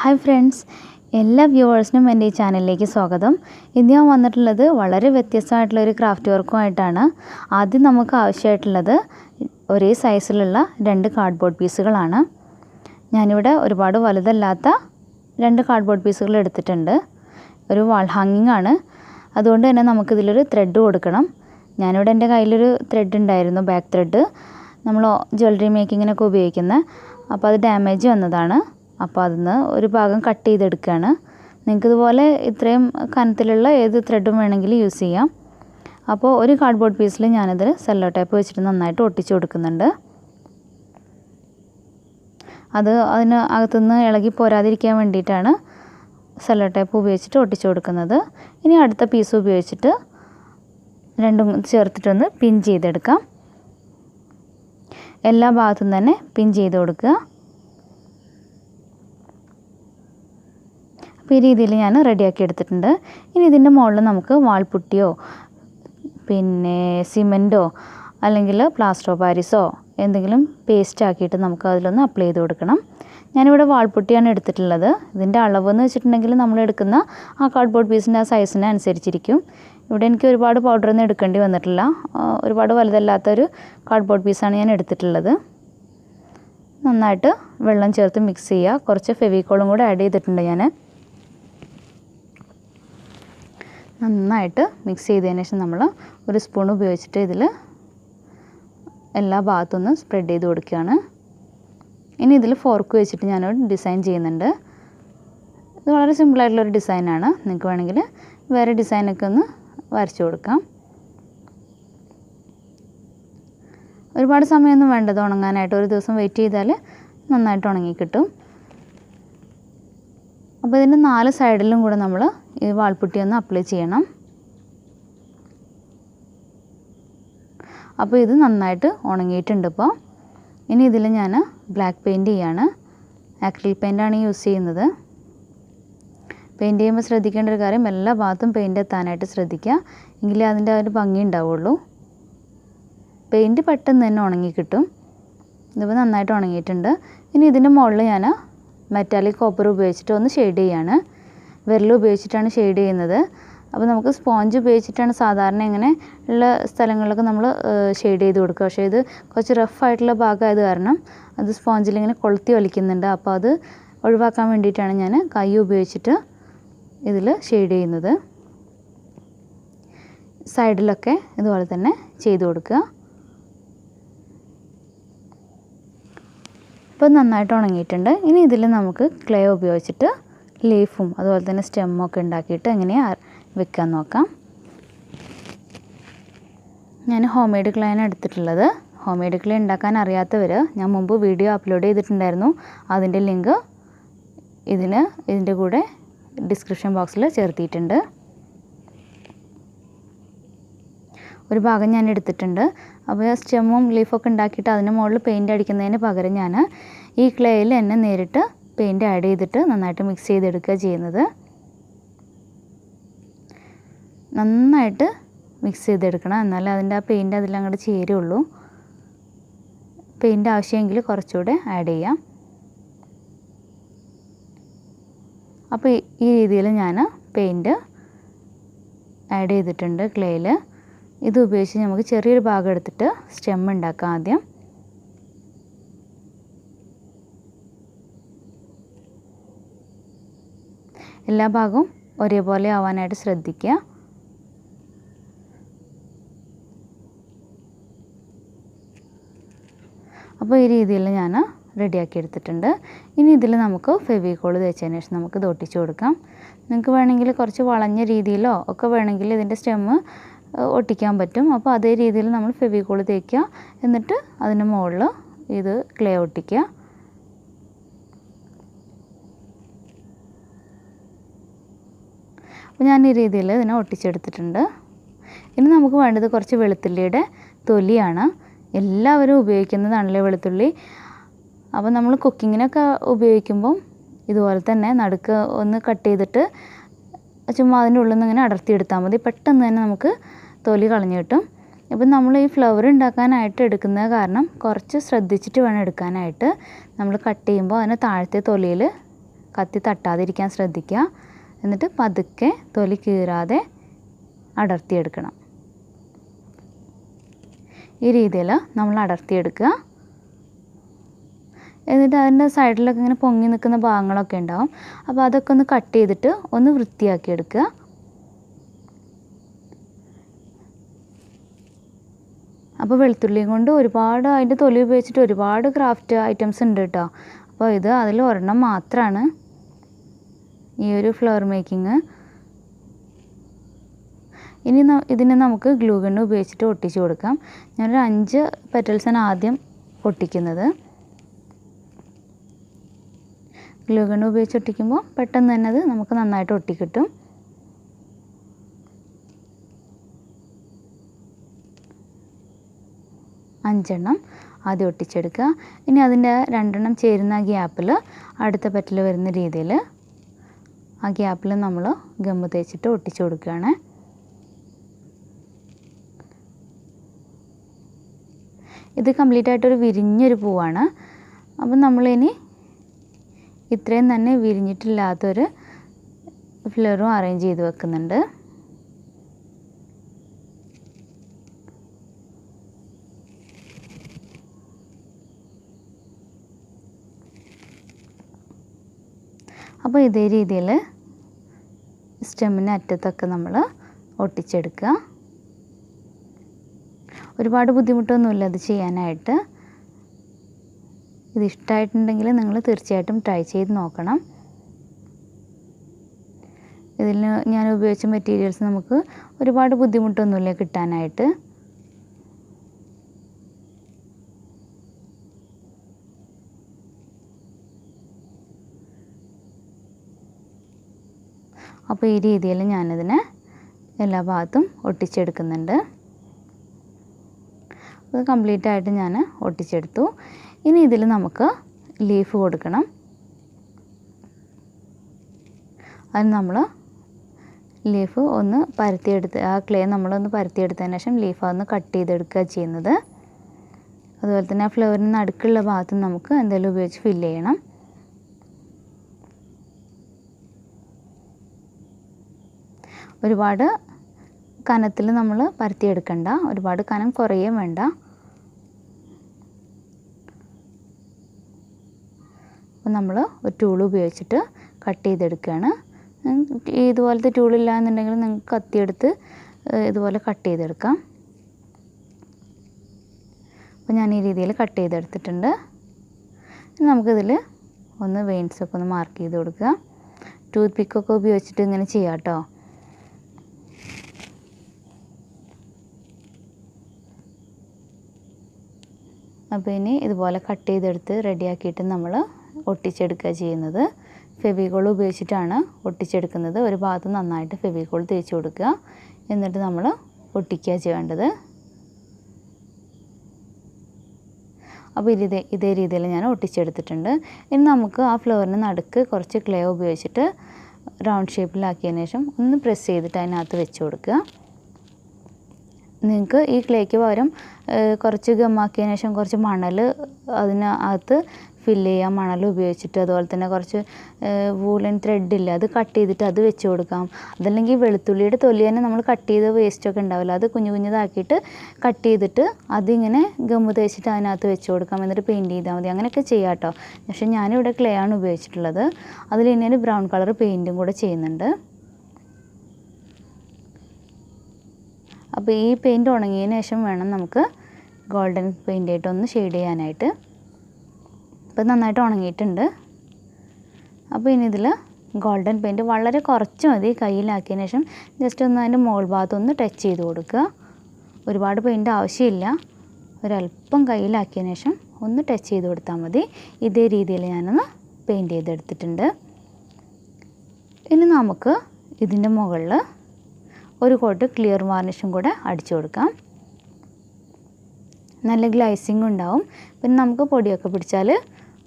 Hi friends എല്ലാ വ്യൂവേഴ്സിനും എന്റെ ഈ ചാനലിലേക്ക് സ്വാഗതം. ഇന്ന് ഞാൻ വന്നിട്ടുള്ളത് വളരെ വ്യത്യസ്തമായിട്ടുള്ള ഒരു ക്രാഫ്റ്റ് വർക്കുമായിട്ടാണ് ആദ്യം നമുക്ക് ആവശ്യമായിട്ടുള്ളത് ഒരേ സൈസിലുള്ള രണ്ട് കാർഡ്ബോർഡ് പീസുകളാണ് ഞാനിവിടെ ഒരുപാട് വലുതല്ലാത്ത രണ്ട് കാർഡ്ബോർഡ് പീസുകൾ എടുത്തിട്ടുണ്ട്. ഒരു വാൾ ഹാങ്ങിങ് ആണ്. അതുകൊണ്ട് തന്നെ നമുക്കിതിലൊരു ത്രെഡ് കൊടുക്കണം. ഞാനിവിടെ എന്റെ കയ്യിലൊരു ത്രെഡ് ഉണ്ടായിരുന്നു ബാക്ക് ത്രെഡ് നമ്മൾ ജ്വല്ലറി മേക്കിങ്ങിനൊക്കെ ഉപയോഗിക്കുന്ന. അപ്പോൾ അത് ഡാമേജ് വന്നതാണ്. അപ്പോൾ അതിന്ന് ഒരു ഭാഗം കട്ട് ചെയ്തെടുക്കുകയാണ് നിങ്ങൾക്ക് ഇതുപോലെ ഇത്രയും കനത്തിലുള്ള ഏത് ത്രെഡും വേണമെങ്കിൽ യൂസ് ചെയ്യാം. അപ്പോൾ ഒരു കാർഡ്ബോർഡ് പീസിൽ ഞാനിത് സെല്ലോ ടേപ്പ് വെച്ചിട്ട് നന്നായിട്ട് ഒട്ടിച്ചു കൊടുക്കുന്നുണ്ട്. അത് അതിന് അകത്തുനിന്ന് ഇളകി പോരാതിരിക്കാൻ വേണ്ടിയിട്ടാണ് സെല്ലോ ടേപ്പ് ഉപയോഗിച്ചിട്ട് ഒട്ടിച്ചു കൊടുക്കുന്നത്. ഇനി അടുത്ത പീസ് ഉപയോഗിച്ചിട്ട് രണ്ടും ചേർത്തിട്ടൊന്ന് പിൻ ചെയ്തെടുക്കാം. എല്ലാ ഭാഗത്തും തന്നെ പിൻ ചെയ്ത് കൊടുക്കുക. അപ്പോൾ ഈ രീതിയിൽ ഞാൻ റെഡിയാക്കി എടുത്തിട്ടുണ്ട്. ഇനി ഇതിന്റെ മുകളിൽ നമുക്ക് വാൾപുട്ടിയോ പിന്നെ സിമന്റോ അല്ലെങ്കിൽ പ്ലാസ്റ്റർ പാരിസോ എന്തെങ്കിലും പേസ്റ്റ് ആക്കിയിട്ട് നമുക്ക് അതിലൊന്ന് അപ്ലൈ ചെയ്ത് കൊടുക്കണം. ഞാനിവിടെ വാൾപുട്ടിയാണ് എടുത്തിട്ടുള്ളത്. ഇതിന്റെ അളവ് എന്ന് വെച്ചിട്ടുണ്ടെങ്കിൽ നമ്മൾ എടുക്കുന്ന ആ കാർഡ്ബോർഡ് പീസിന്റെ ആ സൈസിനെ അനുസരിച്ചിരിക്കും. ഇവിടെ എനിക്ക് ഒരുപാട് പൗഡറൊന്നും എടുക്കേണ്ടി വന്നിട്ടില്ല. ഒരുപാട് വലുതല്ലാത്തൊരു കാർഡ്ബോർഡ് പീസാണ് ഞാൻ എടുത്തിട്ടുള്ളത്. നന്നായിട്ട് വെള്ളം ചേർത്ത് മിക്സ് ചെയ്യുക. കുറച്ച് ഫെവിക്കോളും കൂടെ ആഡ് ചെയ്തിട്ടുണ്ട് ഞാൻ. നന്നായിട്ട് മിക്സ് ചെയ്തതിന് ശേഷം നമ്മൾ ഒരു സ്പൂൺ ഉപയോഗിച്ചിട്ട് ഇതിൽ എല്ലാ ഭാഗത്തുനിന്ന് സ്പ്രെഡ് ചെയ്ത് കൊടുക്കുകയാണ്. ഇനി ഇതിൽ ഫോർക്ക് വെച്ചിട്ട് ഞാനൊരു ഡിസൈൻ ചെയ്യുന്നുണ്ട്. ഇത് വളരെ സിമ്പിളായിട്ടുള്ളൊരു ഡിസൈനാണ് നിങ്ങൾക്ക് വേണമെങ്കിൽ വേറെ ഡിസൈനൊക്കെ ഒന്ന് വരച്ചു കൊടുക്കാം. ഒരുപാട് സമയമൊന്നും വേണ്ടത് ഉണങ്ങാനായിട്ട്. ഒരു ദിവസം വെയിറ്റ് ചെയ്താൽ നന്നായിട്ട് ഉണങ്ങി കിട്ടും. അപ്പോൾ ഇതിന്റെ നാല് സൈഡിലും കൂടെ നമ്മൾ ഈ വാൾപുട്ടി ഒന്ന് അപ്ലൈ ചെയ്യണം. അപ്പോൾ ഇത് നന്നായിട്ട് ഉണങ്ങിയിട്ടുണ്ട് ഇപ്പോൾ ഇനി ഇതിൽ ഞാൻ ബ്ലാക്ക് പെയിന്റ് ചെയ്യാണ്. ആക്രിലിക് പെയിന്റാണ് യൂസ് ചെയ്യുന്നത്. പെയിന്റ് ചെയ്യുമ്പോൾ ശ്രദ്ധിക്കേണ്ട ഒരു കാര്യം എല്ലാ ഭാഗത്തും പെയിന്റ് എത്താനായിട്ട് ശ്രദ്ധിക്കുക. എങ്കിലേ അതിന്റെ ആ ഒരു ഭംഗി ഉണ്ടാവുള്ളൂ. പെയിന്റ് പെട്ടെന്ന് തന്നെ ഉണങ്ങി കിട്ടും. ഇതിപ്പോൾ നന്നായിട്ട് ഉണങ്ങിയിട്ടുണ്ട്. ഇനി ഇതിന്റെ മുകളിൽ ഞാൻ മെറ്റാലിക് കോപ്പർ ഉപയോഗിച്ചിട്ട് ഒന്ന് ഷെയ്ഡ് ചെയ്യാണ്. വിരൽ ഉപയോഗിച്ചിട്ടാണ് ഷെയ്ഡ് ചെയ്യുന്നത്. അപ്പോൾ നമുക്ക് സ്പോഞ്ച് ഉപയോഗിച്ചിട്ടാണ് സാധാരണ ഇങ്ങനെ ഉള്ള സ്ഥലങ്ങളിലൊക്കെ നമ്മൾ ഷെയ്ഡ് ചെയ്ത് കൊടുക്കുക. പക്ഷേ ഇത് കുറച്ച് റഫായിട്ടുള്ള ഭാഗമായത് കാരണം അത് സ്പോഞ്ചിൽ ഇങ്ങനെ കൊളുത്തി വലിക്കുന്നുണ്ട്. അപ്പോൾ അത് ഒഴിവാക്കാൻ വേണ്ടിയിട്ടാണ് ഞാൻ കൈ ഉപയോഗിച്ചിട്ട് ഇതിൽ ഷെയ്ഡ് ചെയ്യുന്നത്. സൈഡിലൊക്കെ ഇതുപോലെ തന്നെ ചെയ്ത് കൊടുക്കുക. ഇപ്പോൾ നന്നായിട്ട് ഉണങ്ങിയിട്ടുണ്ട്. ഇനി ഇതിൽ നമുക്ക് ക്ലേ ഉപയോഗിച്ചിട്ട് ലീഫും അതുപോലെ തന്നെ സ്റ്റെമ്മും ഒക്കെ ഉണ്ടാക്കിയിട്ട് എങ്ങനെയാണ് വെക്കാൻ നോക്കാം. ഞാൻ ഹോം മെയ്ഡ് ക്ലേയാണ് എടുത്തിട്ടുള്ളത്. ഹോം മെയ്ഡ് ക്ലേ ഉണ്ടാക്കാൻ അറിയാത്തവർ ഞാൻ മുമ്പ് വീഡിയോ അപ്ലോഡ് ചെയ്തിട്ടുണ്ടായിരുന്നു. അതിന്റെ ലിങ്ക് ഇതിന് ഇതിന്റെ കൂടെ ഡിസ്ക്രിപ്ഷൻ ബോക്സിൽ ചേർത്തിയിട്ടുണ്ട്. ഒരു ഭാഗം ഞാൻ എടുത്തിട്ടുണ്ട്. അപ്പോൾ സ്റ്റെമ്മും ലീഫൊക്കെ ഉണ്ടാക്കിയിട്ട് അതിന് മുകളിൽ പെയിന്റ് അടിക്കുന്നതിന് പകരം ഞാൻ ഈ ക്ലേയിൽ തന്നെ നേരിട്ട് പെയിന്റ് ആഡ് ചെയ്തിട്ട് നന്നായിട്ട് മിക്സ് ചെയ്തെടുക്കുക ചെയ്യുന്നത്. നന്നായിട്ട് മിക്സ് ചെയ്തെടുക്കണം. എന്നാലേ അതിന്റെ ആ പെയിന്റ് അതിലങ്ങോട്ട് ചേരുള്ളൂ. പെയിന്റ് ആവശ്യമെങ്കിൽ കുറച്ചുകൂടെ ആഡ് ചെയ്യാം. അപ്പോൾ ഈ രീതിയിൽ ഞാൻ പെയിന്റ് ആഡ് ചെയ്തിട്ടുണ്ട് ക്ലേയിൽ ഇത് ഉപയോഗിച്ച് നമുക്ക് ചെറിയൊരു ഭാഗം എടുത്തിട്ട് സ്റ്റെം ഉണ്ടാക്കാം ആദ്യം. എല്ലാ ഭാഗവും ഒരേപോലെ ആവാനായിട്ട് ശ്രദ്ധിക്കുക. അപ്പോൾ ഈ രീതിയിൽ ഞാൻ റെഡിയാക്കി എടുത്തിട്ടുണ്ട്. ഇനി ഇതിൽ നമുക്ക് ഫെവിക്കോൾ തേച്ചതിന് ശേഷം നമുക്ക് ഇത് ഒട്ടിച്ചു കൊടുക്കാം. നിങ്ങൾക്ക് വേണമെങ്കിൽ കുറച്ച് വളഞ്ഞ രീതിയിലോ ഒക്കെ വേണമെങ്കിൽ ഇതിന്റെ സ്റ്റെമ്മ് ഒട്ടിക്കാൻ പറ്റും. അപ്പോൾ അതേ രീതിയിൽ നമ്മൾ ഫെവിക്കോൾ തേക്കുക. എന്നിട്ട് അതിന് മുകളിൽ ഇത് ക്ലേ ഒട്ടിക്കുക. അപ്പോൾ ഞാൻ ഈ രീതിയിൽ ഇതിനെ ഒട്ടിച്ചെടുത്തിട്ടുണ്ട്. ഇനി നമുക്ക് വേണ്ടത് കുറച്ച് വെളുത്തുള്ളിയുടെ തൊലിയാണ്. എല്ലാവരും ഉപയോഗിക്കുന്നതാണല്ലേ വെളുത്തുള്ളി? അപ്പോൾ നമ്മൾ കുക്കിങ്ങിനൊക്കെ ഉപയോഗിക്കുമ്പം ഇതുപോലെ തന്നെ നടുക്ക് ഒന്ന് കട്ട് ചെയ്തിട്ട് ചുമ്മാ അതിന്റെ ഉള്ളിൽ നിന്ന് ഇങ്ങനെ അടർത്തിയെടുത്താൽ മതി. പെട്ടെന്ന് തന്നെ നമുക്ക് തൊലി കളഞ്ഞു കിട്ടും. ഇപ്പം നമ്മൾ ഈ ഫ്ലവർ ഉണ്ടാക്കാനായിട്ട് എടുക്കുന്നത് കാരണം കുറച്ച് ശ്രദ്ധിച്ചിട്ട് വേണം എടുക്കാനായിട്ട്. നമ്മൾ കട്ട് ചെയ്യുമ്പോൾ അതിന് താഴത്തെ തൊലിയിൽ കത്തി തട്ടാതിരിക്കാൻ ശ്രദ്ധിക്കുക. എന്നിട്ട് പതുക്കെ തൊലി കീറാതെ അടർത്തിയെടുക്കണം. ഈ രീതിയിൽ നമ്മൾ അടർത്തിയെടുക്കുക. എന്നിട്ട് അതിന്റെ സൈഡിലൊക്കെ ഇങ്ങനെ പൊങ്ങി നിൽക്കുന്ന ഭാഗങ്ങളൊക്കെ ഉണ്ടാവും. അപ്പോൾ അതൊക്കെ ഒന്ന് കട്ട് ചെയ്തിട്ട് ഒന്ന് വൃത്തിയാക്കി എടുക്കുക. അപ്പോൾ വെളുത്തുള്ളിയും കൊണ്ട് ഒരുപാട് അതിന്റെ തൊലി ഉപയോഗിച്ചിട്ട് ഒരുപാട് ക്രാഫ്റ്റ് ഐറ്റംസ് ഉണ്ട് കേട്ടോ. അപ്പോൾ ഇത് അതിൽ ഒരെണ്ണം മാത്രമാണ് ഈ ഒരു ഫ്ലവർ മേക്കിങ് ഇനി ഇതിനെ നമുക്ക് ഗ്ലൂ ഉപയോഗിച്ചിട്ട് ഒട്ടിച്ചു കൊടുക്കാം. ഞാനൊരു അഞ്ച് പെറ്റൽസാണ് ആദ്യം ഒട്ടിക്കുന്നത്. ഗ്ലൂ ഉപയോഗിച്ച് ഒട്ടിക്കുമ്പോൾ പെട്ടെന്ന് തന്നെ അത് നമുക്ക് നന്നായിട്ട് ഒട്ടിക്കിട്ടും. അഞ്ചെണ്ണം ആദ്യം ഒട്ടിച്ചെടുക്കുക. ഇനി അതിന്റെ രണ്ടെണ്ണം ചേരുന്ന ഗ്യാപ്പിൽ അടുത്ത പറ്റിൽ വരുന്ന രീതിയിൽ ആ ഗ്യാപ്പിൽ നമ്മൾ ഗമ്മ് തേച്ചിട്ട് ഒട്ടിച്ചു കൊടുക്കുകയാണ്. ഇത് കംപ്ലീറ്റ് ആയിട്ടൊരു വിരിഞ്ഞൊരു പൂവാണ്. അപ്പം നമ്മളിനി ഇത്രയും തന്നെ വിരിഞ്ഞിട്ടില്ലാത്തൊരു ഫ്ലവറും അറേഞ്ച് ചെയ്ത് വെക്കുന്നുണ്ട്. അപ്പോൾ ഇതേ രീതിയിൽ സ്റ്റെമ്മിന്റെ അറ്റത്തൊക്കെ നമ്മൾ ഒട്ടിച്ചെടുക്കുക. ഒരുപാട് ബുദ്ധിമുട്ടൊന്നുമില്ല അത് ചെയ്യാനായിട്ട്. ഇത് ഇഷ്ടമായിട്ടുണ്ടെങ്കിൽ നിങ്ങൾ തീർച്ചയായിട്ടും ട്രൈ ചെയ്ത് നോക്കണം. ഇതിൽ ഞാൻ ഉപയോഗിച്ച മെറ്റീരിയൽസ് നമുക്ക് ഒരുപാട് ബുദ്ധിമുട്ടൊന്നുമില്ല കിട്ടാനായിട്ട്. അപ്പോൾ ഈ രീതിയിൽ ഞാനതിനെ എല്ലാ ഭാഗത്തും ഒട്ടിച്ചെടുക്കുന്നുണ്ട്. അത് കംപ്ലീറ്റ് ആയിട്ട് ഞാൻ ഒട്ടിച്ചെടുത്തു. ഇനി ഇതിൽ നമുക്ക് ലീഫ് കൊടുക്കണം. അതിന് നമ്മൾ ലീഫ് ഒന്ന് പരത്തിയെടുത്ത് ആ ക്ലേ നമ്മളൊന്ന് പരത്തിയെടുത്തതിന് ശേഷം ലീഫ് അതൊന്ന് കട്ട് ചെയ്തെടുക്കുക ചെയ്യുന്നത്. അതുപോലെ തന്നെ ആ ഫ്ലവറിന് നടുക്കുള്ള ഭാഗത്ത് നമുക്ക് എന്തെങ്കിലും ഉപയോഗിച്ച് ഫില്ല് ചെയ്യണം. ഒരുപാട് കനത്തിൽ നമ്മൾ പരത്തിയെടുക്കണ്ട. ഒരുപാട് കനം കുറയുകയും വേണ്ട. അപ്പോൾ നമ്മൾ ഒരു ടൂൾ ഉപയോഗിച്ചിട്ട് കട്ട് ചെയ്തെടുക്കുകയാണ്. ഇതുപോലത്തെ ടൂളില്ല എന്നുണ്ടെങ്കിൽ നിങ്ങൾക്ക് കത്തിയെടുത്ത് ഇതുപോലെ കട്ട് ചെയ്തെടുക്കാം. അപ്പോൾ ഞാൻ ഈ രീതിയിൽ കട്ട് ചെയ്തെടുത്തിട്ടുണ്ട്. നമുക്കിതിൽ ഒന്ന് വെയിൻസൊക്കെ ഒന്ന് മാർക്ക് ചെയ്ത് കൊടുക്കുക. ടൂത്ത് പിക്കൊക്കെ ഉപയോഗിച്ചിട്ട് ഇങ്ങനെ ചെയ്യാം കേട്ടോ. അപ്പോൾ ഇനി ഇതുപോലെ കട്ട് ചെയ്തെടുത്ത് റെഡിയാക്കിയിട്ട് നമ്മൾ ഒട്ടിച്ചെടുക്കുക ചെയ്യുന്നത്. ഫെവിക്കോൾ ഉപയോഗിച്ചിട്ടാണ് ഒട്ടിച്ചെടുക്കുന്നത്. ഒരു ഭാഗത്ത് നന്നായിട്ട് ഫെവിക്കോൾ തേച്ച് കൊടുക്കുക. എന്നിട്ട് നമ്മൾ ഒട്ടിക്കുക ചെയ്യേണ്ടത്. അപ്പോൾ ഇതേ ഇതേ രീതിയിൽ ഞാൻ ഒട്ടിച്ചെടുത്തിട്ടുണ്ട്. ഇനി നമുക്ക് ആ ഫ്ലവറിന് നടുക്ക് കുറച്ച് ക്ലേ ഉപയോഗിച്ചിട്ട് റൗണ്ട് ഷേപ്പിലാക്കിയതിന് ശേഷം ഒന്ന് പ്രസ് ചെയ്തിട്ട് അതിനകത്ത് വെച്ച് കൊടുക്കുക. നിങ്ങൾക്ക് ഈ ക്ലേക്ക് പകരം കുറച്ച് ഗമ്മാക്കിയതിന് ശേഷം കുറച്ച് മണൽ അതിനകത്ത് ഫില്ല് ചെയ്യാം മണൽ ഉപയോഗിച്ചിട്ട് അതുപോലെ തന്നെ കുറച്ച് വൂളൻ ത്രെഡ് ഇല്ല അത് കട്ട് ചെയ്തിട്ട് അത് വെച്ച് കൊടുക്കാം. അതല്ലെങ്കിൽ വെളുത്തുള്ളിയുടെ തൊലി തന്നെ നമ്മൾ കട്ട് ചെയ്ത വേസ്റ്റൊക്കെ ഉണ്ടാവില്ല അത് കുഞ്ഞു കുഞ്ഞതാക്കിയിട്ട് കട്ട് ചെയ്തിട്ട് അതിങ്ങനെ ഗമ്മ് തേച്ചിട്ട് അതിനകത്ത് വെച്ച് കൊടുക്കാം എന്നിട്ട് പെയിന്റ് ചെയ്താൽ മതി. അങ്ങനെയൊക്കെ ചെയ്യാം കേട്ടോ. പക്ഷേ ഞാനിവിടെ ക്ലേ ആണ് ഉപയോഗിച്ചിട്ടുള്ളത്. അതിൽ ഇനി ബ്രൗൺ കളർ പെയിന്റും കൂടെ ചെയ്യുന്നുണ്ട്. അപ്പോൾ ഈ പെയിന്റ് ഉണങ്ങിയതിന് ശേഷം വേണം നമുക്ക് ഗോൾഡൻ പെയിന്റ് ആയിട്ട് ഒന്ന് ഷെയ്ഡ് ചെയ്യാനായിട്ട്. ഇപ്പോൾ നന്നായിട്ട് ഉണങ്ങിയിട്ടുണ്ട്. അപ്പോൾ ഇനി ഇതിൽ ഗോൾഡൻ പെയിന്റ് വളരെ കുറച്ച് മതി. കയ്യിലാക്കിയതിന് ശേഷം ജസ്റ്റ് ഒന്ന് അതിന്റെ മോൾ ഭാഗത്തൊന്ന് ടച്ച് ചെയ്ത് കൊടുക്കുക. ഒരുപാട് പെയിന്റ് ആവശ്യമില്ല. ഒരല്പം കയ്യിലാക്കിയതിന് ശേഷം ഒന്ന് ടച്ച് ചെയ്ത് കൊടുത്താൽ മതി. ഇതേ രീതിയിൽ ഞാനൊന്ന് പെയിന്റ് ചെയ്തെടുത്തിട്ടുണ്ട്. ഇനി നമുക്ക് ഇതിന്റെ മുകളിൽ ഒരു കോട്ട് ക്ലിയർ വാർണിഷും കൂടെ അടിച്ചു കൊടുക്കാം. നല്ല ഗ്ലൈസിങ് ഉണ്ടാവും. പിന്നെ നമുക്ക് പൊടിയൊക്കെ പിടിച്ചാൽ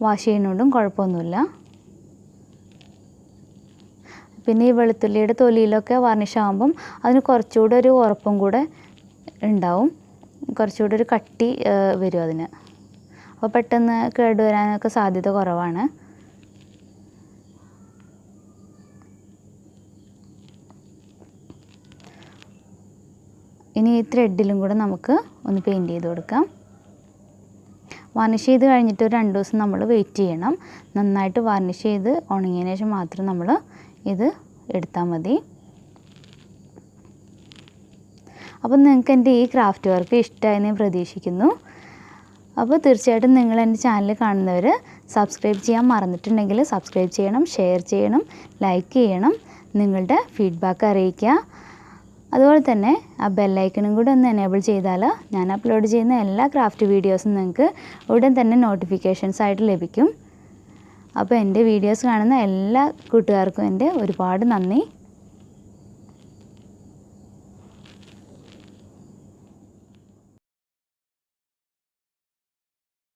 വാഷ് ചെയ്യുന്നതുകൊണ്ടും കുഴപ്പമൊന്നുമില്ല. പിന്നെ ഈ വെളുത്തുള്ളിയുടെ തൊലിയിലൊക്കെ വാർണിഷ് അതിന് കുറച്ചുകൂടെ ഒരു ഉറപ്പും കൂടെ ഉണ്ടാവും. കുറച്ചുകൂടെ ഒരു കട്ടി വരും അതിന്. അപ്പോൾ പെട്ടെന്ന് കേടുവരാനൊക്കെ സാധ്യത കുറവാണ്. ഈ ത്രെഡിലും കൂടെ നമുക്ക് ഒന്ന് പെയിന്റ് ചെയ്ത് കൊടുക്കാം. വാർണിഷ് ചെയ്ത് കഴിഞ്ഞിട്ട് രണ്ട് ദിവസം നമ്മൾ വെയിറ്റ് ചെയ്യണം. നന്നായിട്ട് വാർണിഷ് ചെയ്ത് ഉണങ്ങിയതിന് ശേഷം മാത്രം നമ്മൾ ഇത് എടുത്താൽ മതി. അപ്പം നിങ്ങൾക്ക് എന്റെ ഈ ക്രാഫ്റ്റ് വർക്ക് ഇഷ്ടമായി ഞാൻ പ്രതീക്ഷിക്കുന്നു. അപ്പോൾ തീർച്ചയായിട്ടും നിങ്ങൾ എന്റെ ചാനൽ കാണുന്നവർ സബ്സ്ക്രൈബ് ചെയ്യാൻ മറന്നിട്ടുണ്ടെങ്കിൽ സബ്സ്ക്രൈബ് ചെയ്യണം ഷെയർ ചെയ്യണം ലൈക്ക് ചെയ്യണം. നിങ്ങളുടെ ഫീഡ്ബാക്ക് അറിയിക്കുക. അതുപോലെ തന്നെ ആ ബെല്ലൈക്കണും കൂടെ ഒന്ന് എനേബിൾ ചെയ്താൽ ഞാൻ അപ്ലോഡ് ചെയ്യുന്ന എല്ലാ ക്രാഫ്റ്റ് വീഡിയോസും നിങ്ങൾക്ക് ഉടൻ തന്നെ നോട്ടിഫിക്കേഷൻസ് ആയിട്ട് ലഭിക്കും. അപ്പോൾ എന്റെ വീഡിയോസ് കാണുന്ന എല്ലാ കൂട്ടുകാർക്കും എന്റെ ഒരുപാട് നന്ദി.